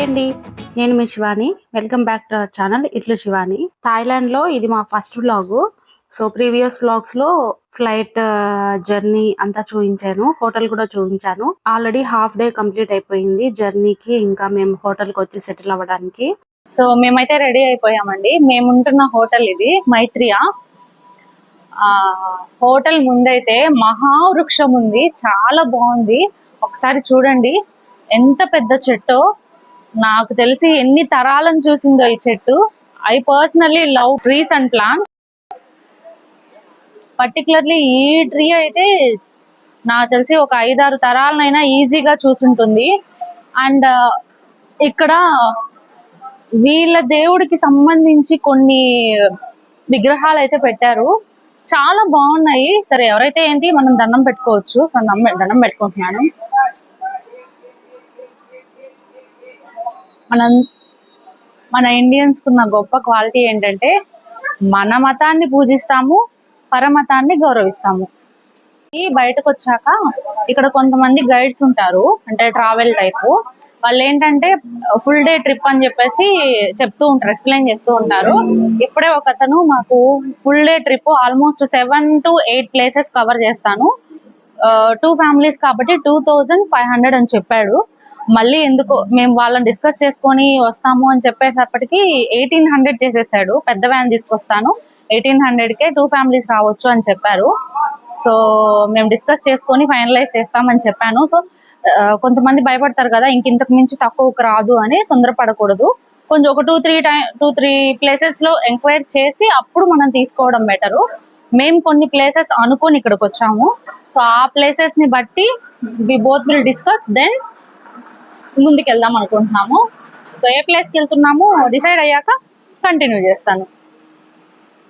Hi అండి. నేను మీ Shivani. Welcome back to our channel ఇట్లు శివాని. థాయిలాండ్లో ఇది మా ఫస్ట్ వ్లాగ్. సో ప్రీవియస్ వ్లాగ్స్లో ఫ్లైట్ జర్నీ అంతా చూపించాను హోటల్ కూడా చూపించాను ఆల్రెడీ హాఫ్ డే కంప్లీట్ అయిపోయింది జర్నీకి. ఇంకా మేము హోటల్కి వచ్చి సెటిల్ అవ్వడానికి. సో మేమైతే రెడీ అయిపోయామండి. మేము ఉంటున్న హోటల్ ఇది మైత్రియా. ఆ హోటల్ ముందైతే మహావృక్షం ఉంది. చాలా బాగుంది. ఒకసారి చూడండి. ఎంత పెద్ద చెట్టో. నాకు తెలిసి ఎన్ని తరాలను చూసిందో ఈ చెట్టు. I personally love trees and plant particularly ఈ ట్రీ అయితే నాకు తెలిసి ఒక ఐదారు తరాలనైనా ఈజీగా చూసుంటుంది. అండ్ ఇక్కడ వీళ్ళ దేవుడికి సంబంధించి కొన్ని విగ్రహాలు అయితే పెట్టారు. చాలా బాగున్నాయి. సరే ఎవరైతే ఏంటి మనం దండం పెట్టుకోవచ్చు. సో దండం దండం పెట్టుకుంటున్నాను మనం మన ఇండియన్స్ కున్న గొప్ప క్వాలిటీ ఏంటంటే మన మతాన్ని పూజిస్తాము పరమతాన్ని గౌరవిస్తాము. ఈ బయటకు వచ్చాక ఇక్కడ కొంతమంది గైడ్స్ ఉంటారు అంటే ట్రావెల్ టైప్ వాళ్ళు ఏంటంటే ఫుల్ డే ట్రిప్ అని చెప్పేసి చెప్తూ ఉంటారు ఎక్స్ప్లెయిన్ చేస్తూ ఉంటారు. ఇప్పుడే ఒక అతను మాకు full day trip almost seven to eight places cover చేస్తాను. టూ ఫ్యామిలీస్ కాబట్టి టూ థౌజండ్ ఫైవ్ హండ్రెడ్ అని చెప్పాడు. మళ్ళీ ఎందుకు మేము వాళ్ళని డిస్కస్ చేసుకొని వస్తాము అని చెప్పేటప్పటికి ఎయిటీన్ హండ్రెడ్ చేసేసాడు. పెద్ద వ్యాన్ తీసుకొస్తాను. ఎయిటీన్ హండ్రెడ్ కే టూ ఫ్యామిలీస్ రావచ్చు అని చెప్పారు. సో మేము డిస్కస్ చేసుకొని ఫైనలైజ్ చేస్తామని చెప్పాను. సో కొంతమంది భయపడతారు కదా ఇంక ఇంతకు మించి తక్కువకు రాదు అని తొందరపడకూడదు. కొంచెం ఒక two three time two three ప్లేసెస్లో ఎంక్వైర్ చేసి అప్పుడు మనం తీసుకోవడం బెటరు మేము కొన్ని ప్లేసెస్ అనుకొని ఇక్కడికి వచ్చాము. సో ఆ ప్లేసెస్ని బట్టి we both will discuss then ముందుకు వెళ్దాం అనుకుంటున్నాము. సో ఏ ప్లేస్కి వెళ్తున్నాము డిసైడ్ అయ్యాక కంటిన్యూ చేస్తాను.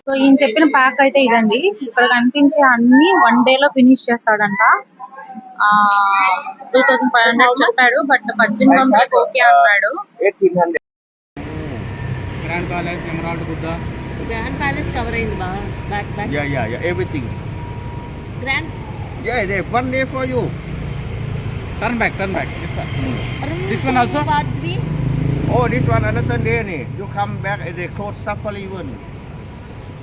సో ఈయన చెప్పిన ప్యాక్ అయితే ఇదండి. ఇక్కడ కనిపించే అన్ని వన్ డే లో ఫినిష్ చేస్తాడంట. టూ థౌసండ్ ఫైవ్ హండ్రెడ్ చెప్పాడు బట్ పద్దెనిమిది వందలకి ఓకే అన్నాడు. Grand palace emerald Buddha grand palace cover అయింది బాగా back back Yeah, yeah, yeah, everything. Grand Yeah, they one day for you. Turn back turn back this one This one also? బాద్వి Oh, this one another day ni. You come back and they close safari one.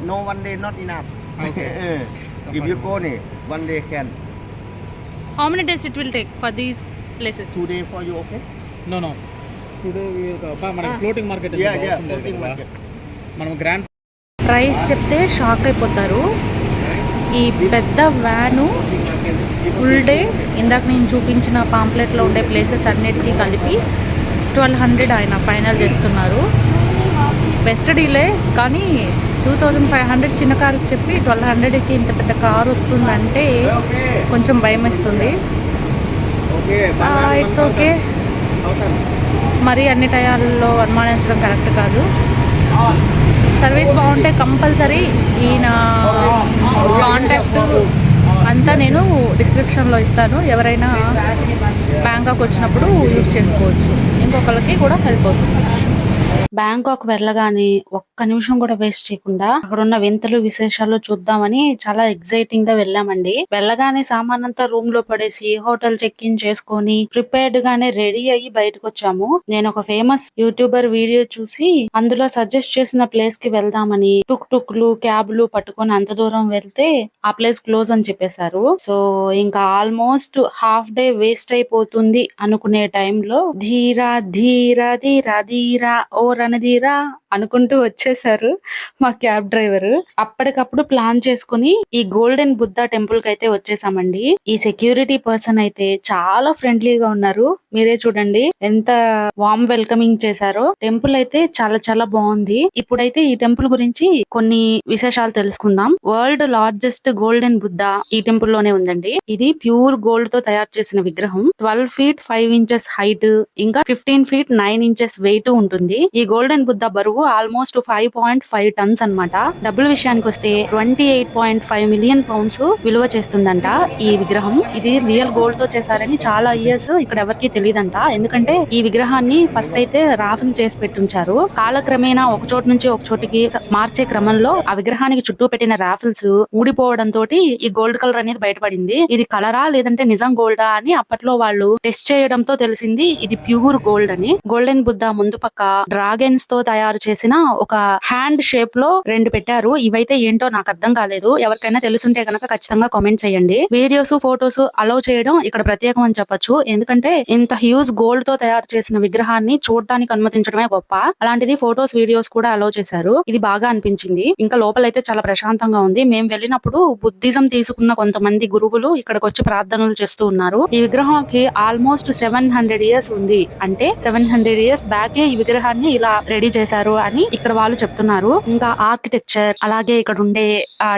No one day not enough. Okay. Eh, if you go ni, one day can. How many days it will take for these places Two day for you, okay? No no today మనకి Ah. Floating market Yeah, yeah, floating market. మనం grand price చెప్తే shock అయిపోతారు ఈ పెద్ద van full day ఇందాక నేను చూపించిన పాంప్లెట్లో ఉండే ప్లేసెస్ అన్నిటికీ కలిపి ట్వెల్వ్ హండ్రెడ్ ఆయన ఫైనల్ చేస్తున్నారు బెస్ట్ డీలే కానీ టూ థౌజండ్ ఫైవ్ హండ్రెడ్ చిన్న కారుకి చెప్పి ట్వెల్వ్ హండ్రెడ్కి ఇంత పెద్ద కారు వస్తుందంటే. కొంచెం భయం వేస్తుంది. ఇట్స్ ఓకే మరి అన్ని టయాల్లో అనుమానించడం కరెక్ట్ కాదు సర్వీస్ బాగుంటే కంపల్సరీ ఈయన కాంటాక్ట్ అంతా నేను డిస్క్రిప్షన్లో ఇస్తాను. ఎవరైనా బ్యాంకాక్ వచ్చినప్పుడు యూజ్ చేసుకోవచ్చు. ఇంకొకరికి కూడా హెల్ప్ అవుతుంది. బ్యాంకాక్ వెళ్ళగానే ఒక్క నిమిషం కూడా వేస్ట్ చేయకుండా అక్కడ ఉన్న వింతలు విశేషాలు చూద్దామని చాలా ఎక్సైటింగ్గా వెళ్ళామండి. వెళ్ళగానే సామాన్ అంతా రూమ్లో పడేసి హోటల్ చెక్ ఇన్ చేసుకొని ప్రిపేర్డ్ గానే రెడీ అయ్యి బయటకు వచ్చాము నేను ఒక ఫేమస్ యూట్యూబర్ వీడియో చూసి అందులో సజెస్ట్ చేసిన ప్లేస్కి వెళ్దామని టుక్ టుక్లు క్యాబ్లు పట్టుకొని అంత దూరం వెళ్తే ఆ ప్లేస్ క్లోజ్ అని చెప్పేశారు. సో ఇంకా ఆల్మోస్ట్ హాఫ్ డే వేస్ట్ అయిపోతుంది అనుకునే టైంలో ధీరా ధీరా ధీరా ధీరా ఓ రణధీరా అనుకుంటూ వచ్చేసారు మా క్యాబ్ డ్రైవర్. అప్పటికప్పుడు ప్లాన్ చేసుకుని ఈ గోల్డెన్ బుద్ధ టెంపుల్కి అయితే వచ్చేసామండి. ఈ సెక్యూరిటీ పర్సన్ అయితే చాలా ఫ్రెండ్లీగా ఉన్నారు. మీరే చూడండి ఎంత వామ్ వెల్కమింగ్ చేశారో. టెంపుల్ అయితే చాలా చాలా బాగుంది. ఇప్పుడైతే ఈ టెంపుల్ గురించి కొన్ని విశేషాలు తెలుసుకుందాం. వరల్డ్ లార్జెస్ట్ గోల్డెన్ బుద్ధ ఈ టెంపుల్లోనే ఉందండి. ఇది ప్యూర్ గోల్డ్తో తయారు చేసిన విగ్రహం. Twelve feet five inches height ఇంకా fifteen feet nine inches weight ఉంటుంది. ఈ గోల్డెన్ బుద్ధ బరువు బరువు almost five point five tons అన్నమాట. డబ్బుల విషయానికి వస్తే twenty eight point five million pounds విలువ చేస్తుందంట ఈ విగ్రహం. ఇది రియల్ గోల్డ్తో చేశారని చాలా ఇయర్స్ ఇక్కడ ఎవరికి తెలియదంట. ఎందుకంటే ఈ విగ్రహాన్ని ఫస్ట్ అయితే రాఫిల్ చేసి పెట్టుంచారు. కాలక్రమేణా ఒక చోటు నుంచి ఒక చోటికి మార్చే క్రమంలో ఆ విగ్రహానికి చుట్టూ పెట్టిన రాఫిల్స్ ఊడిపోవడం తోటి ఈ గోల్డ్ కలర్ అనేది బయటపడింది. ఇది కలరా లేదంటే నిజం గోల్డా అని అప్పట్లో వాళ్ళు టెస్ట్ చేయడంతో తెలిసింది ఇది ప్యూర్ గోల్డ్ అని. గోల్డెన్ బుద్ధ ముందు పక్క డ్రాగన్స్తో తయారు చేసిన ఒక హ్యాండ్ షేప్లో రెండు పెట్టారు. ఇవైతే ఏంటో నాకు అర్థం కాలేదు. ఎవరికైనా తెలుసుంటే గనక ఖచ్చితంగా కామెంట్ చేయండి. వీడియోస్ ఫొటోస్ అలౌ చేయడం ఇక్కడ ప్రత్యేకం అని చెప్పొచ్చు. ఎందుకంటే ఇంత హ్యూజ్ గోల్డ్తో తయారు చేసిన విగ్రహాన్ని చూడటానికి అనుమతించడమే గొప్ప. అలాంటిది ఫొటోస్ వీడియోస్ కూడా అలౌ చేశారు. ఇది బాగా అనిపించింది. ఇంకా లోపలైతే చాలా ప్రశాంతంగా ఉంది. మేము వెళ్ళినప్పుడు బుద్ధిజం తీసుకున్న కొంతమంది గురువులు ఇక్కడికి వచ్చి ప్రార్థనలు చేస్తూ ఉన్నారు. ఈ విగ్రహంకి ఆల్మోస్ట్ సెవెన్ హండ్రెడ్ ఇయర్స్ ఉంది. అంటే సెవెన్ హండ్రెడ్ ఇయర్స్ బ్యాకే ఈ విగ్రహాన్ని ఇలా రెడీ చేశారు అని ఇక్కడ వాళ్ళు చెప్తున్నారు. ఇంకా ఆర్కిటెక్చర్ అలాగే ఇక్కడ ఉండే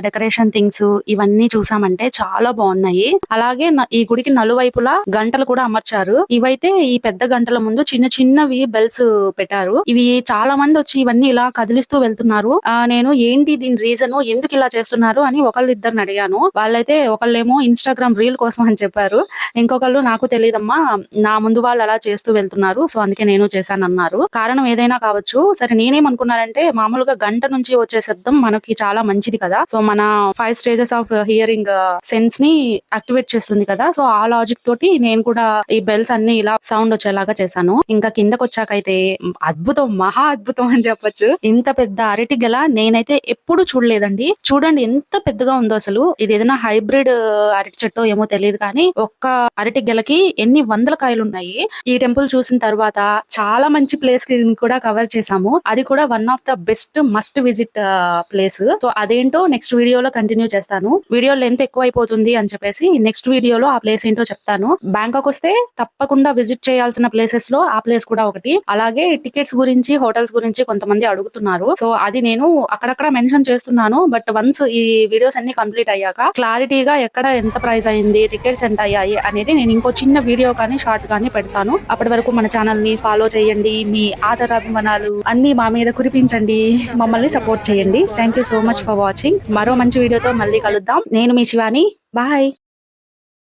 డెకరేషన్ థింగ్స్ ఇవన్నీ చూసామంటే చాలా బాగున్నాయి. అలాగే ఈ గుడికి నలువైపులా గంటలు కూడా అమర్చారు. ఇవైతే ఈ పెద్ద గంటల ముందు చిన్న చిన్నవి బెల్స్ పెట్టారు. ఇవి చాలా మంది వచ్చి ఇవన్నీ ఇలా కదిలిస్తూ వెళ్తున్నారు. ఆ నేను ఏంటి దీని రీజన్ ఎందుకు ఇలా చేస్తున్నారు అని ఒకళ్ళు ఇద్దరిని అడిగాను. వాళ్ళైతే ఒకళ్ళేమో ఇన్స్టాగ్రామ్ రీల్ కోసం అని చెప్పారు. ఇంకొకళ్ళు నాకు తెలియదమ్మా నా ముందు వాళ్ళు అలా చేస్తూ వెళ్తున్నారు సో అందుకే నేను చేశాను అన్నారు కారణం ఏదైనా కావచ్చు. సరే నేనేమనుకున్నానంటే మామూలుగా గంట నుంచి వచ్చే శబ్దం మనకి చాలా మంచిది కదా. సో మన ఫైవ్ స్టేజెస్ ఆఫ్ హియరింగ్ సెన్స్ని యాక్టివేట్ చేస్తుంది కదా. సో ఆ లాజిక్ తోటి నేను కూడా ఈ బెల్స్ అన్ని ఇలా సౌండ్ వచ్చేలాగా చేశాను. ఇంకా కిందకు వచ్చాకైతే అద్భుతం మహా అద్భుతం అని చెప్పొచ్చు. ఇంత పెద్ద అరటి గెల నేనైతే ఎప్పుడు చూడలేదండి. చూడండి ఎంత పెద్దగా ఉందో అసలు. ఇది ఏదైనా హైబ్రిడ్ uh, అరటి చెట్టు ఏమో తెలియదు కానీ ఒక్క అరటి గెలకి ఎన్ని వందల కాయలు ఉన్నాయి ఈ టెంపుల్ చూసిన తర్వాత చాలా మంచి ప్లేస్కి కూడా కవర్ చేశాము. అది కూడా one of the best must visit place so అదేంటో నెక్స్ట్ వీడియోలో కంటిన్యూ చేస్తాను. వీడియో లెంత్ ఎక్కువ అయిపోతుంది అని చెప్పేసి నెక్స్ట్ వీడియోలో ఆ ప్లేస్ ఏంటో చెప్తాను. బ్యాంకాక్ వస్తే తప్పకుండా విజిట్ చేయాల్సిన ప్లేసెస్లో ఆ ప్లేస్ కూడా ఒకటి. అలాగే టికెట్స్ గురించి హోటల్స్ గురించి కొంతమంది అడుగుతున్నారు. సో అది నేను అక్కడక్కడ మెన్షన్ చేస్తున్నాను. బట్ వన్స్ ఈ వీడియోస్ అన్ని కంప్లీట్ అయ్యాక క్లారిటీగా ఎక్కడ ఎంత ప్రైస్ అయింది టికెట్స్ ఎంత అయ్యాయి అనేది నేను ఇంకో చిన్న వీడియో కానీ షార్ట్ కానీ పెడతాను. అప్పటి వరకు మన ఛానల్ని ఫాలో చేయండి. మీ ఆదరాభిమానాలు అన్ని మా మీద కురిపించండి. మమ్మల్ని సపోర్ట్ చేయండి. Thank you so much for watching మరో మంచి వీడియోతో మళ్ళీ కలుద్దాం. నేను మీ శివాని. బాయ్